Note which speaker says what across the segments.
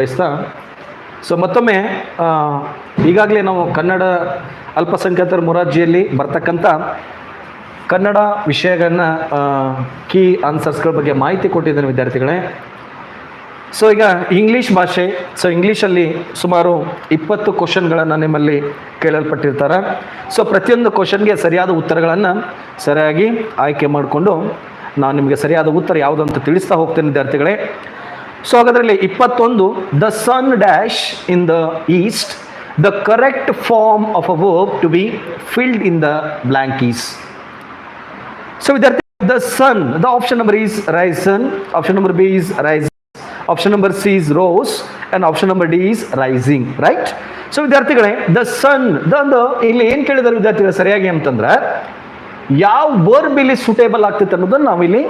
Speaker 1: ಬಯಸ್ತಾ ಸೊ ಮತ್ತೊಮ್ಮೆ ಈಗಾಗಲೇ ನಾವು ಕನ್ನಡ ಅಲ್ಪಸಂಖ್ಯಾತರ ಮೊರಾರ್ಜಿಯಲ್ಲಿ ಬರ್ತಕ್ಕಂಥ ಕನ್ನಡ ವಿಷಯಗಳನ್ನ ಕೀ ಆನ್ಸರ್ಸ್ಗಳ ಬಗ್ಗೆ ಮಾಹಿತಿ ಕೊಟ್ಟಿದ್ದೇನೆ ವಿದ್ಯಾರ್ಥಿಗಳೇ. ಸೊ ಈಗ ಇಂಗ್ಲೀಷ್ ಭಾಷೆ ಸೊ ಇಂಗ್ಲೀಷಲ್ಲಿ ಸುಮಾರು ಇಪ್ಪತ್ತು ಕ್ವಶನ್ಗಳನ್ನು ನಿಮ್ಮಲ್ಲಿ ಕೇಳಲ್ಪಟ್ಟಿರ್ತಾರೆ. ಸೊ ಪ್ರತಿಯೊಂದು ಕ್ವಶನ್ಗೆ ಸರಿಯಾದ ಉತ್ತರಗಳನ್ನು ಸರಿಯಾಗಿ ಆಯ್ಕೆ ಮಾಡಿಕೊಂಡು, ನಾನು ನಿಮಗೆ ಸರಿಯಾದ ಉತ್ತರ ಯಾವುದು ಅಂತ ತಿಳಿಸ್ತಾ ಹೋಗ್ತೇನೆ ವಿದ್ಯಾರ್ಥಿಗಳೇ. ಸೊ ಹಾಗಾದ್ರಲ್ಲಿ ಇಪ್ಪತ್ತೊಂದು the sun dash in the east the correct form of a verb to be filled in the blanks so ವಿದ್ಯಾರ್ಥಿ the sun the option number is risen option number B is rise option number C is rose and option number D is rising right so ವಿದ್ಯಾರ್ಥಿಗಳೇ the sun the ಇಲ್ಲಿ ಏನು ಕೇಳಿದಾರೆ ವಿದ್ಯಾರ್ಥಿಗಳು, ಸರಿಯಾಗಿ ಅಂತಂದ್ರೆ, ಯಾವ verb ಇಲ್ಲಿ suitable ಆಗ್ತೈತೆ ಅನ್ನೋದನ್ನ ನಾವಿಲ್ಲಿ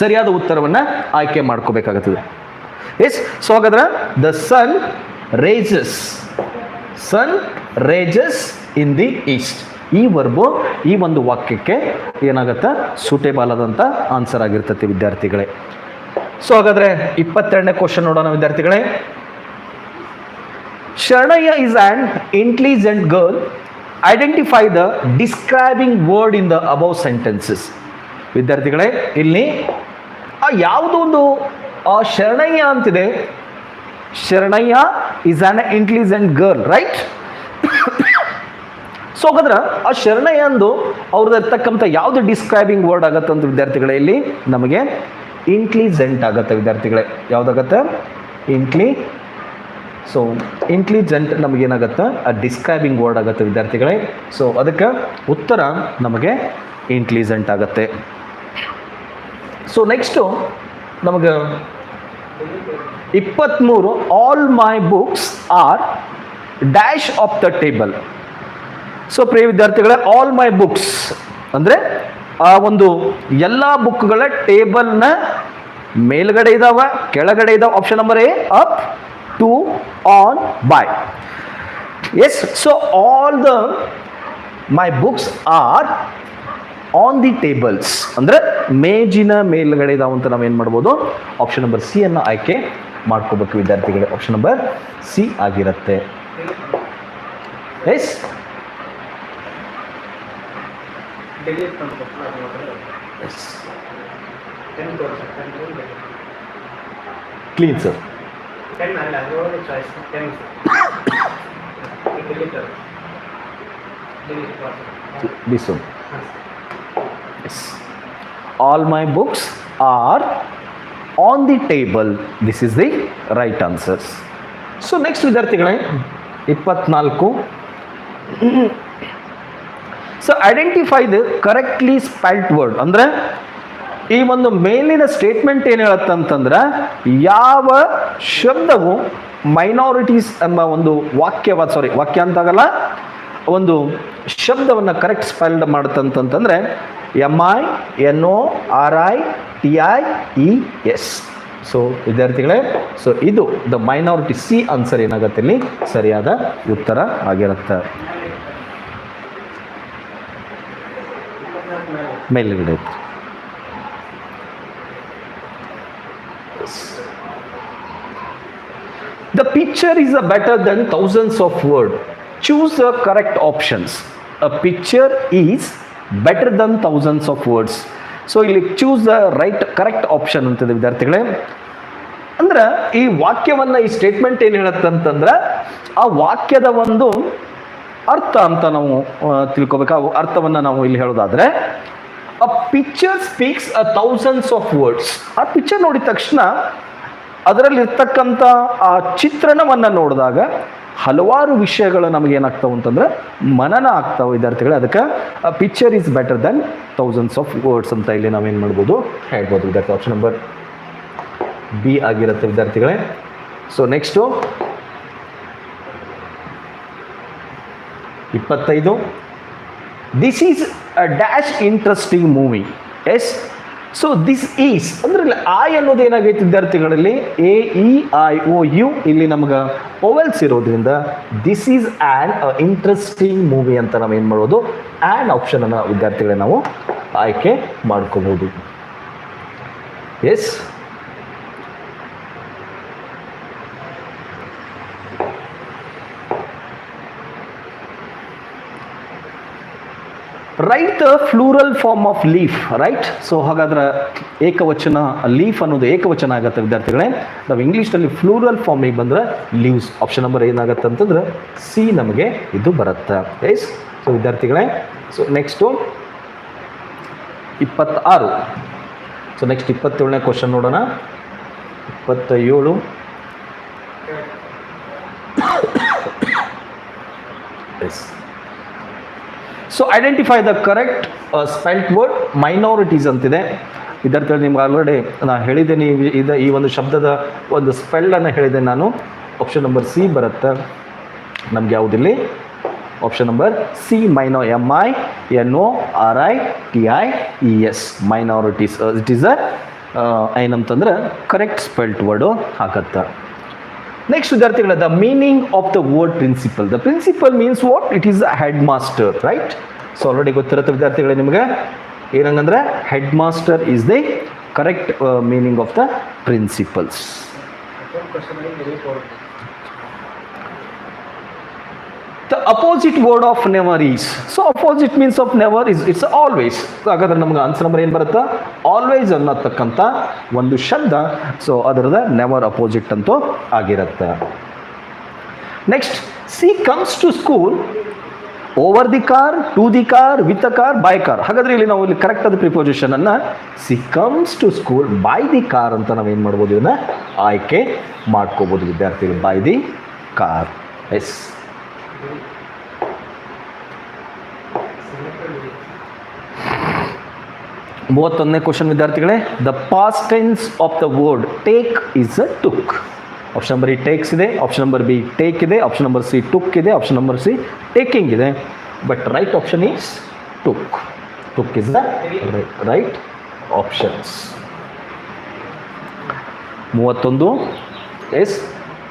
Speaker 1: ಸರಿಯಾದ ಉತ್ತರವನ್ನು ಆಯ್ಕೆ ಮಾಡ್ಕೋಬೇಕಾಗುತ್ತದೆ. ಎಸ್, ಸೊ ಹಾಗಾದ್ರೆ the sun rises sun rises in the east ಈ ವರ್ಬು ಈ ಒಂದು ವಾಕ್ಯಕ್ಕೆ ಏನಾಗುತ್ತೆ? ಸೂಟೇಬಲ್ ಆದಂಥ ಆನ್ಸರ್ ಆಗಿರ್ತೈತಿ ವಿದ್ಯಾರ್ಥಿಗಳೇ. ಸೊ ಹಾಗಾದ್ರೆ ಇಪ್ಪತ್ತೆರಡನೇ ಕ್ವಶನ್ ನೋಡೋಣ ವಿದ್ಯಾರ್ಥಿಗಳೇ. Sharanayya is and intelligent girl identify the describing word in the above sentences ವಿದ್ಯಾರ್ಥಿಗಳೇ, ಇಲ್ಲಿ ಆ ಯಾವುದೋ ಒಂದು ಶರಣಯ್ಯ ಅಂತಿದೆ. Sharanayya is an intelligent girl right so ಹಾಗಾದ್ರೆ ಆ ಶರಣಯ್ಯ ಅಂದು ಅವ್ರದ್ದು ಇರ್ತಕ್ಕಂಥ ಯಾವುದು ಡಿಸ್ಕ್ರೈಬಿಂಗ್ ವರ್ಡ್ ಆಗತ್ತೆ ಅಂತ ವಿದ್ಯಾರ್ಥಿಗಳೇ, ಇಲ್ಲಿ ನಮಗೆ ಇಂಟ್ಲಿಜೆಂಟ್ ಆಗತ್ತೆ ವಿದ್ಯಾರ್ಥಿಗಳೇ. ಯಾವುದಾಗತ್ತೆ? ಇಂಟ್ಲಿ ಸೊ ಇಂಟ್ಲಿಜೆಂಟ್ ನಮಗೇನಾಗತ್ತೆ? ಆ ಡಿಸ್ಕ್ರೈಬಿಂಗ್ ವರ್ಡ್ ಆಗುತ್ತೆ ವಿದ್ಯಾರ್ಥಿಗಳೇ. ಸೊ ಅದಕ್ಕೆ ಉತ್ತರ ನಮಗೆ ಇಂಟ್ಲಿಜೆಂಟ್ ಆಗತ್ತೆ. ಸೊ ನೆಕ್ಸ್ಟು ನಮಗೆ ಇಪ್ಪತ್ತ್ಮೂರು all my books are dash of the table so ಪ್ರಿಯ ವಿದ್ಯಾರ್ಥಿಗಳೇ ಆಲ್ ಮೈ ಬುಕ್ಸ್ ಅಂದರೆ, ಆ ಒಂದು ಎಲ್ಲ ಬುಕ್ಗಳ ಟೇಬಲ್ನ ಮೇಲ್ಗಡೆ ಇದಾವ, ಕೆಳಗಡೆ ಇದಾವ option number A up to on by yes so all the my books are on the tables ಅಂದರೆ ಮೇಜಿನ ಮೇಲ್ಗಡೆ ಇದಾವ ಅಂತ ಏನು ಮಾಡ್ಬೋದು? ಆಪ್ಷನ್ ನಂಬರ್ ಸಿ ಅನ್ನು ಆಯ್ಕೆ ಮಾಡ್ಕೋಬೇಕು ವಿದ್ಯಾರ್ಥಿಗಳೇ. ಆಪ್ಷನ್ ನಂಬರ್ ಸಿ ಆಗಿರುತ್ತೆ. Yes clean sir
Speaker 2: ten
Speaker 1: yes. All my books are on the table. This is the right answers. So next ವಿದ್ಯಾರ್ಥಿಗಳೇ, ಇಪ್ಪತ್ನಾಲ್ಕು. So identify the correctly spelt word ಅಂದರೆ, ಈ ಒಂದು ಮೇಲಿನ ಸ್ಟೇಟ್ಮೆಂಟ್ ಏನು ಹೇಳುತ್ತೆ ಅಂತಂದ್ರೆ, ಯಾವ ಶಬ್ದವು ಮೈನಾರಿಟೀಸ್ ಎಂಬ ಒಂದು ವಾಕ್ಯವ ಸಾರಿ ವಾಕ್ಯ ಅಂತಾಗಲ್ಲ ಒಂದು ಶಬ್ದವನ್ನು correct spelled ಮಾಡುತ್ತಂತಂತಂದರೆ M I N O R I T I E S so ವಿದ್ಯಾರ್ಥಿಗಳೇ ಸೊ ಇದು ದ ಮೈನಾರಿಟಿ ಸಿ ಆನ್ಸರ್ ಏನಾಗುತ್ತೆ ಇಲ್ಲಿ? ಸರಿಯಾದ ಉತ್ತರ ಆಗಿರುತ್ತೆ. ಮೇಲ್ಗಡೆ the picture is a better than thousands of word. Choose the correct options. A picture is better than thousands of words. So ಇಲ್ಲಿ choose the right correct option ಅಂತಿದೆ ವಿದ್ಯಾರ್ಥಿಗಳೇ ಅಂದ್ರೆ ಈ ವಾಕ್ಯವನ್ನ ಈ ಸ್ಟೇಟ್ಮೆಂಟ್ ಏನು ಹೇಳತ್ತಂತಂದ್ರೆ ಆ ವಾಕ್ಯದ ಒಂದು ಅರ್ಥ ಅಂತ ನಾವು ತಿಳ್ಕೊಬೇಕು ಆ ಅರ್ಥವನ್ನು ನಾವು ಇಲ್ಲಿ ಹೇಳೋದಾದ್ರೆ a picture speaks a thousands of words ಆ ಪಿಕ್ಚರ್ ನೋಡಿದ ತಕ್ಷಣ, ಅದರಲ್ಲಿರ್ತಕ್ಕಂಥ ಆ ಚಿತ್ರಣವನ್ನು ನೋಡಿದಾಗ ಹಲವಾರು ವಿಷಯಗಳು ನಮಗೆ ಏನಾಗ್ತಾವೆ ಅಂತಂದ್ರೆ ಮನನ ಆಗ್ತಾವೆ ವಿದ್ಯಾರ್ಥಿಗಳೇ. ಅದಕ್ಕೆ picture is better than thousands of words ಅಂತ ಇಲ್ಲಿ ನಾವೇನು ಮಾಡ್ಬೋದು ಹೇಳ್ಬೋದು ವಿದ್ಯಾರ್ಥಿ. ಆಪ್ಷನ್ ನಂಬರ್ ಬಿ ಆಗಿರುತ್ತೆ ವಿದ್ಯಾರ್ಥಿಗಳೇ. ಸೊ ನೆಕ್ಸ್ಟು ಇಪ್ಪತ್ತೈದು. This is a dash interesting movie yes so this is ಅಂದ್ರೆ ಇಲ್ಲಿ ಐ ಅನ್ನೋದು ಏನಾಗೈತೆ ವಿದ್ಯಾರ್ಥಿಗಳಲ್ಲಿ? A E I O U ಇಲ್ಲಿ ನಮ್ಗೆ ಓವೆಲ್ಸ್ ಇರೋದ್ರಿಂದ this is an interesting movie ಅಂತ ನಾವು ಏನು ಮಾಡೋದು? ಆ್ಯನ್ ಆಪ್ಷನನ್ನು ವಿದ್ಯಾರ್ಥಿಗಳೇ ನಾವು ಆಯ್ಕೆ ಮಾಡ್ಕೋಬೋದು. Yes right the plural form of leaf right so ಹಾಗಾದ್ರೆ ಏಕವಚನ ಲೀಫ್ ಅನ್ನೋದು ಏಕವಚನ ಆಗುತ್ತೆ ವಿದ್ಯಾರ್ಥಿಗಳೇ. ನಾವು ಇಂಗ್ಲೀಷ್ನಲ್ಲಿ ಫ್ಲೂರಲ್ ಫಾರ್ಮಿಗೆ ಬಂದರೆ ಲೀವ್ಸ್ ಆಪ್ಷನ್ ನಂಬರ್ ಏನಾಗುತ್ತೆ ಅಂತಂದ್ರೆ ಸಿ ನಮಗೆ ಇದು ಬರುತ್ತೆ. ಎಸ್ ಸೊ ವಿದ್ಯಾರ್ಥಿಗಳೇ ಸೊ ನೆಕ್ಸ್ಟು ಇಪ್ಪತ್ತಾರು. ಸೊ ನೆಕ್ಸ್ಟ್ ಇಪ್ಪತ್ತೇಳನೇ ಕ್ವಶನ್ ನೋಡೋಣ. ಇಪ್ಪತ್ತ ಏಳು yes so identify the correct spelt word minorities ಅಂತಿದೆ. ವಿದ್ಯಾರ್ಥಿಗಳು, ನಿಮ್ಗೆ ಆಲ್ರೆಡಿ ನಾನು ಹೇಳಿದ್ದೇನೆ ಇದು ಈ ಒಂದು ಶಬ್ದದ ಒಂದು ಸ್ಪೆಲ್ಲನ್ನು ಹೇಳಿದೆ ನಾನು. ಆಪ್ಷನ್ ನಂಬರ್ ಸಿ ಬರುತ್ತೆ. ನಮ್ಗೆ ಯಾವುದಿಲ್ಲ? Option number C minor M I N O R I T I E S minorities it is a ಏನಂತಂದ್ರೆ ಕರೆಕ್ಟ್ ಸ್ಪೆಲ್ಟ್ ವರ್ಡು ಆಗತ್ತೆ ನೆಕ್ಸ್ಟ್ ವಿದ್ಯಾರ್ಥಿಗಳ the meaning of the word principal the principal means what it is a head master right so already ಗೊತ್ತಿರುತ್ತೆ ವಿದ್ಯಾರ್ಥಿಗಳೇ ನಿಮಗೆ. ಏನಂಗಂದ್ರೆ head master is the correct meaning of the principals
Speaker 2: ಮತ್ತೊಂದು question delete word
Speaker 1: the opposite word of never is so opposite means of never is it's always ಹಾಗಾದ್ರೆ ನಮ್ಗೆ answer number ಏನು ಬರುತ್ತಾ? Always ಅನ್ನತಕ್ಕಂಥ ಒಂದು ಶಬ್ದ. ಸೊ ಅದರದ ನೆವರ್ ಅಪೋಸಿಟ್ ಅಂತೂ ಆಗಿರುತ್ತೆ. Next C comes to school over the car to the car with a car by car ಹಾಗಾದ್ರೆ ಇಲ್ಲಿ ನಾವು ಇಲ್ಲಿ ಕರೆಕ್ಟ್ ಆದ ಪ್ರಿಪೋಸಿಷನ್ ಅನ್ನ C comes to school by the car ಅಂತ ನಾವೇನು ಮಾಡ್ಬೋದು? ಇದನ್ನ ಆಯ್ಕೆ ಮಾಡ್ಕೋಬೋದು, ವಿದ್ಯಾರ್ಥಿಗಳು ಬೈ ದಿ ಕಾರ್ ಎಸ್ ಮೂವತ್ತೊಂದನೇ ಕ್ವಶನ್ ವಿದ್ಯಾರ್ಥಿಗಳೇ the past tense of the word take is a took option number E takes ಇದೆ. ಆಪ್ಷನ್ ನಂಬರ್ ಬಿ ಟೇಕ್ ಇದೆ. ಆಪ್ಷನ್ ನಂಬರ್ ಸಿ ಟುಕ್ ಇದೆ. ಆಪ್ಷನ್ ನಂಬರ್ ಸಿ ಟೇಕಿಂಗ್ ಇದೆ. But right option is took took is the right options ಮೂವತ್ತೊಂದು yes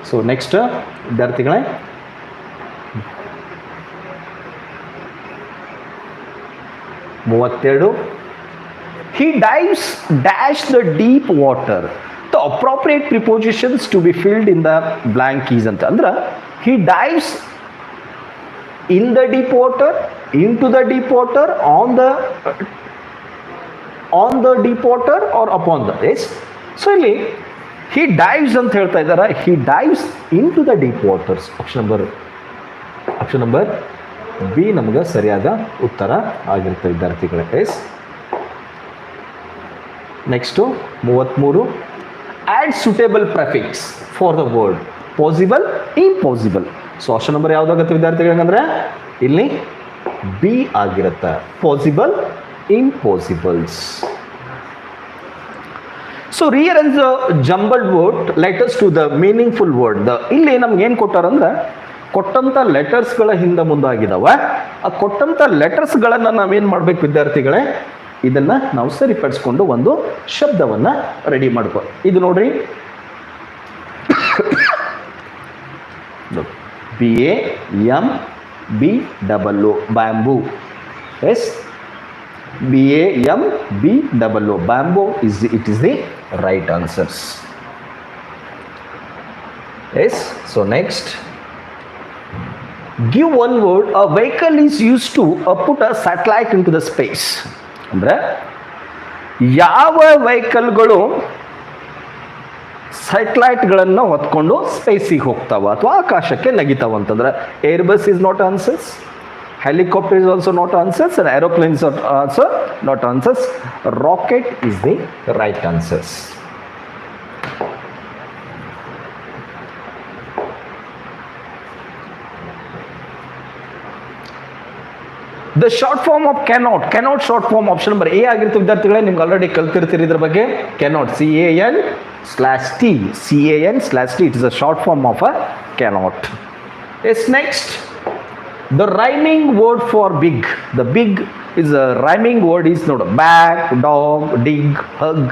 Speaker 1: so next ವಿದ್ಯಾರ್ಥಿಗಳೇ ಮೂವತ್ತೆರಡು. He dives dash the deep water the appropriate prepositions to be filled in the blank is ಅಂತ. ಅಂದ್ರೆ he dives in the deep water into the deep water on the on the deep water or up on the yes so ಇಲ್ಲಿ he dives ಅಂತ ಹೇಳ್ತಾ ಇದ್ದಾರೆ? He dives into the deep waters option number option number B ನಮಗೆ ಸರಿಯಾದ ಉತ್ತರ ಆಗಿರುತ್ತೆ, ವಿದ್ಯಾರ್ಥಿಗಳೇ. Yes? Next ಮೂವತ್ತ್ಮೂರು. Add suitable prefix for the word possible impossible so option number ಯಾವುದಾಗುತ್ತೆ ವಿದ್ಯಾರ್ಥಿಗಳಂದ್ರೆ ಇಲ್ಲಿ ಬಿ ಆಗಿರುತ್ತೆ. Possible impossibles so rearrange jumbled word letters to the meaningful word the ಇಲ್ಲಿ ನಮ್ಗೆ ಏನು ಕೊಟ್ಟಾರಂದ್ರೆ ಕೊಟ್ಟಂಥ ಲೆಟರ್ಸ್ಗಳ ಹಿಂದೆ ಮುಂದಾಗಿದ್ದಾವೆ ಆ ಕೊಟ್ಟಂಥ ಲೆಟರ್ಸ್ಗಳನ್ನು ನಾವೇನು ಮಾಡ್ಬೇಕು ವಿದ್ಯಾರ್ಥಿಗಳೇ? ಇದನ್ನ ನಾವು ಸರಿಪಡಿಸ್ಕೊಂಡು ಒಂದು ಶಬ್ದವನ್ನು ರೆಡಿ ಮಾಡ್ಕೊ ಇದು ನೋಡ್ರಿ. B A M B double bamboo yes B A M B double bamboo bamboo is it is the right answers yes so next give one word a vehicle is use to put a satellite into the space ಅಂದರೆ, ಯಾವ ವೆಹಿಕಲ್ಗಳು ಸ್ಯಾಟಲೈಟ್ಗಳನ್ನು ಹೊತ್ಕೊಂಡು ಸ್ಪೇಸಿಗೆ ಹೋಗ್ತಾವ ಅಥವಾ ಆಕಾಶಕ್ಕೆ ನಗಿತಾವ ಅಂತಂದ್ರೆ airbus is not answers helicopter is also not answers aeroplanes also not answers rocket is the right answers the short form of cannot cannot short form option number A ಆಗಿರುತ್ತೆ. ವಿದ್ಯಾರ್ಥಿಗಳೇ, ನಿಮ್ಗೆ ಆಲ್ರೆಡಿ ಕಲ್ತಿರ್ತೀರಿ ಇದ್ರ ಬಗ್ಗೆ. Cannot C A N slash T C A N slash T it is a short form of a cannot yes next the rhyming word for big the big is a rhyming word is ನೋಡು back dog dig hug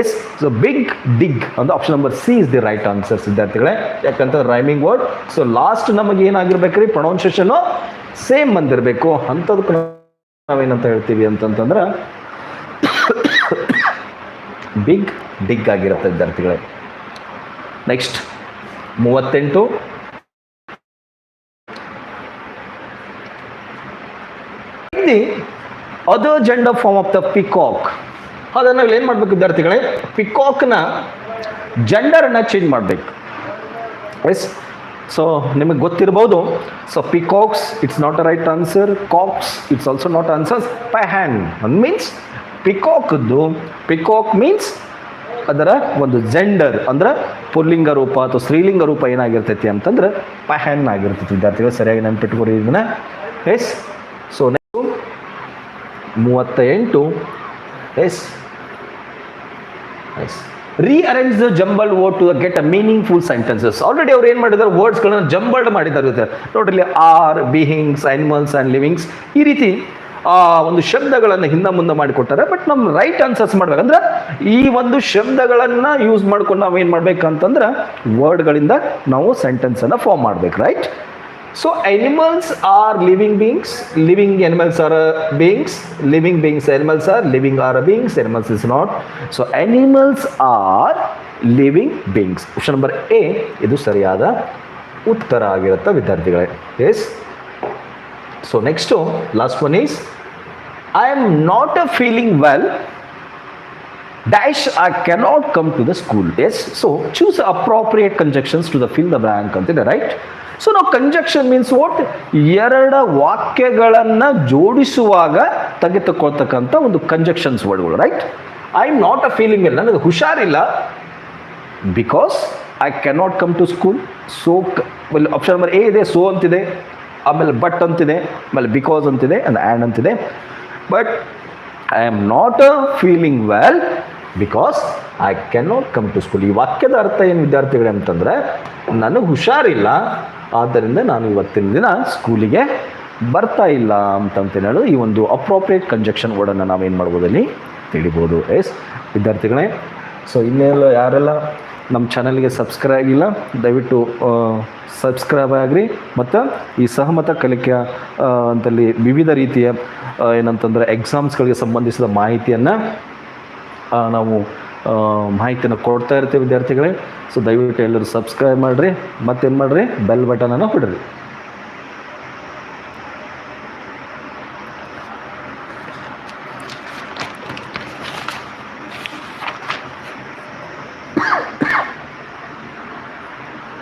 Speaker 1: yes so big dig ಅಂತ option number C is the right answer ವಿದ್ಯಾರ್ಥಿಗಳೇ. ಯಾಕಂತ rhyming word so last ನಮಗೆ ಏನಾಗಿರ್ಬೇಕ್ರಿ ಪ್ರೊನೌನ್ಸಿಯೇಷನು same ಬಂದಿರಬೇಕು ಅಂಥದಕ್ಕೆ ನಾವೇನಂತ ಹೇಳ್ತೀವಿ ಅಂತಂತಂದ್ರೆ big ಡಿಗ್ ಆಗಿರುತ್ತೆ ವಿದ್ಯಾರ್ಥಿಗಳೇ. ನೆಕ್ಸ್ಟ್ ಮೂವತ್ತೆಂಟು. The other gender form of the peacock ಅದನ್ನು ನಾವು ಏನು ಮಾಡಬೇಕು ವಿದ್ಯಾರ್ಥಿಗಳೇ? ಪಿಕಾಕ್ನ ಜೆಂಡರನ್ನ ಚೇಂಜ್ ಮಾಡಬೇಕು. ಎಸ್ ಸೊ ನಿಮಗೆ ಗೊತ್ತಿರ್ಬೋದು. So peacocks it's not a right answer cocks it's also not answers peahen ಒಂದು ಮೀನ್ಸ್ ಪಿಕಾಕ್ದು ಪಿಕಾಕ್ ಮೀನ್ಸ್ ಅದರ ಒಂದು ಜೆಂಡರ್ ಅಂದ್ರೆ ಪುಲ್ಲಿಂಗ ರೂಪ ಅಥವಾ ಸ್ತ್ರೀಲಿಂಗ ರೂಪ ಏನಾಗಿರ್ತೈತಿ ಅಂತಂದ್ರೆ ಪಹ್ಯಾನ್ ಆಗಿರ್ತೈತಿ. ವಿದ್ಯಾರ್ಥಿಗಳು ಸರಿಯಾಗಿ ನೆನ್ಪಿಟ್ಕೊರಿ ಇದನ್ನ. ಎಸ್ ಸೊ ನೆಕ್ಸ್ಟು ಮೂವತ್ತ ಎಂಟು yes yes rearrange the jumble word to get a meaningful sentences already ಅವ್ರು ಏನು ಮಾಡಿದ್ದಾರೆ ವರ್ಡ್ಸ್ಗಳನ್ನ ಜಂಬಲ್ಡ್ ಮಾಡಿದ್ದಾರೆ. ನೋಡ್ರಿ are beings animals and livings ಈ ರೀತಿ, ಆ, ಒಂದು ಶಬ್ದಗಳನ್ನು ಹಿಂದೆ ಮುಂದೆ ಮಾಡಿಕೊಟ್ಟಾರೆ. ಬಟ್ ನಮ್ಮ ರೈಟ್ ಆನ್ಸರ್ಸ್ ಮಾಡ್ಬೇಕಂದ್ರೆ ಈ ಒಂದು ಶಬ್ದಗಳನ್ನು ಯೂಸ್ ಮಾಡ್ಕೊಂಡು ನಾವು ಏನು ಮಾಡ್ಬೇಕಂತಂದ್ರೆ ವರ್ಡ್ಗಳಿಂದ ನಾವು ಸೆಂಟೆನ್ಸನ್ನು ಫಾರ್ಮ್ ಮಾಡ್ಬೇಕು right so animals are living beings living animals are beings living beings animals are living are beings animals is not so animals are living beings option number A ಇದು ಸರಿಯಾದ ಉತ್ತರ ಆಗಿರುತ್ತೆ ವಿದ್ಯಾರ್ಥಿಗಳೇ. Yes so next last one is I am not a feeling well dash I cannot come to the school. Yes, so choose appropriate conjunctions to the fill the blank ಅಂತಿದೆ right so ನಾವು conjunction means what ಎರಡು ವಾಕ್ಯಗಳನ್ನು ಜೋಡಿಸುವಾಗ ತೆಗೆದುಕೊಳ್ತಕ್ಕಂಥ ಒಂದು conjunctions ವರ್ಡ್ಗಳು right I am not a feeling ಇಲ್ಲ, ನನಗೆ ಹುಷಾರಿಲ್ಲ. Because I cannot come to school so option number A ಇದೆ ಸೋ ಅಂತಿದೆ. ಆಮೇಲೆ ಬಟ್ ಅಂತಿದೆ, ಆಮೇಲೆ ಬಿಕಾಸ್ ಅಂತಿದೆ ಆ್ಯಂಡ್ ಆ್ಯಂಡ್ ಅಂತಿದೆ. But I am not a feeling well because I cannot come to school ಈ ವಾಕ್ಯದ ಅರ್ಥ ಏನು ವಿದ್ಯಾರ್ಥಿಗಳೇ ಅಂತಂದರೆ, ನನಗೆ ಹುಷಾರಿಲ್ಲ ಆದ್ದರಿಂದ ನಾನು ಇವತ್ತಿನ ದಿನ ಸ್ಕೂಲಿಗೆ ಬರ್ತಾ ಇಲ್ಲ ಅಂತಂತ ಹೇಳೋದು ಈ ಒಂದು ಅಪ್ರೋಪ್ರಿಯೇಟ್ ಕಂಜಕ್ಷನ್ ವರ್ಡನ್ನು ನಾವೇನು ಮಾಡ್ಬೋದು ಅಲ್ಲಿ? ತಿಳಿಬೋದು. ಎಸ್, ವಿದ್ಯಾರ್ಥಿಗಳೇ ಸೊ ಇನ್ನೆಲ್ಲ ಯಾರೆಲ್ಲ ನಮ್ಮ ಚಾನಲ್ಗೆ ಸಬ್ಸ್ಕ್ರೈಬ್ ಆಗಿಲ್ಲ, ದಯವಿಟ್ಟು ಸಬ್ಸ್ಕ್ರೈಬ್ ಆಗಿರಿ. ಮತ್ತು ಈ ಸಹಮತ ಕಲಿಕೆಯ ಅಂತಲ್ಲಿ ವಿವಿಧ ರೀತಿಯ ಏನಂತಂದರೆ ಎಕ್ಸಾಮ್ಸ್ಗಳಿಗೆ ಸಂಬಂಧಿಸಿದ ಮಾಹಿತಿಯನ್ನು ನಾವು ಮಾಹಿತಿಯನ್ನು ಕೊಡ್ತಾ ಇರ್ತೀವಿ ವಿದ್ಯಾರ್ಥಿಗಳೇ. ಸೊ ದಯವಿಟ್ಟು ಎಲ್ಲರೂ ಸಬ್ಸ್ಕ್ರೈಬ್ ಮಾಡಿರಿ ಮತ್ತೇನು ಮಾಡಿರಿ? ಬೆಲ್ ಬಟನನ್ನು ಹೊಡ್ರಿ.